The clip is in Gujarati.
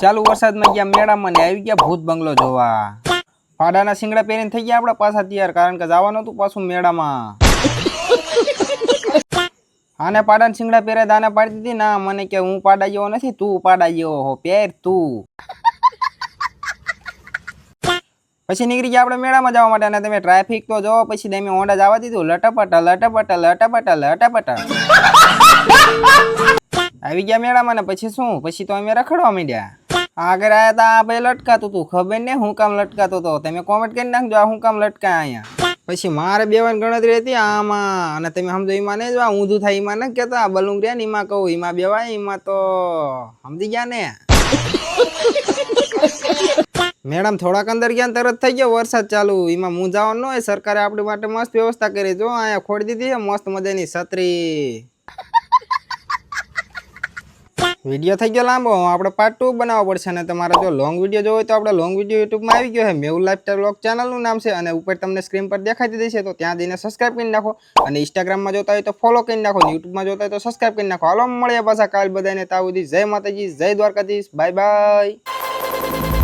ચાલુ વરસાદમાં ગયા મેળામાં ને આવી ગયા ભૂત બંગલો જોવા. પાડાના શિંગડા પહેરીને થઈ ગયા આપણા પાછા તૈયાર, કારણ કે જવાનું હતું પાછું મેળામાં. આને પાડાના શિંગડા પહેરે દાને પાડી દીધી. ના, મને કે હું પાડા જેવો નથી, તું પાડા જેવો હો, પહેર તું. પછી નીકળી ગયા આપણે મેળામાં જવા માટે, અને તમે ટ્રાફિક તો જોવો, પછી તમે હોન્ડા જવા દીધું. લટપટા લટપટા લટપટા લટપટા. આવી ગયા મેળામાં ને પછી શું? પછી તો અમે રખડવા માંડ્યા. આગળ આયા તા, આ ભાઈ લટકાતું તું. ખબર ને હું કામ લટકાતો તો? તમે કોમેન્ટ કરી નાખજો હું કામ લટકા અહીંયા પછી મારે બેવાન ગણતરી હતી આમાં. અને તમે સમજો એમાં ને જો ઊંધું થાય એમાં ન કહેતા. બલુંગ રહ્યા ને એમાં કહું એમાં બેવાય એમાં તો સમજી ગયા ને? મેડમ, થોડાક અંદર ગયા તરત થઈ ગયો, વરસાદ ચાલુ. એમાં હું જવાનું હોય, સરકારે આપણી માટે મસ્ત વ્યવસ્થા કરી. જો, અહીંયા ખોડી દીધી છે, મસ્ત મજાની છત્રી. વીડિયો થઈ ગયો લાંબો. આપણે પાર્ટ ટુ બનાવવો પડશે અને તમારે જો લોંગ વીડિયો જોવો તો આપણે લોંગ વીડિયો યુટ્યુબમાં આવી ગયો છે. મેવું લાઈફસ્ટાઈલ બ્લોગ ચેનલનું નામ છે અને ઉપર તમને સ્ક્રીન પર દેખાતી દેશે તો ત્યાં જઈને સબસ્ક્રાઇબ કરી નાખો અને ઇન્સ્ટાગ્રામમાં જોતા હોય તો ફોલો કરી નાખો યુટ્યુબમાં જોતા હોય તો સબસ્ક્રાઇબ કરી નાખો. હાલો મળીએ પાછા કાલ બધાને તાવ જય માતાજી, જય દ્વારકાધીશ. Bye bye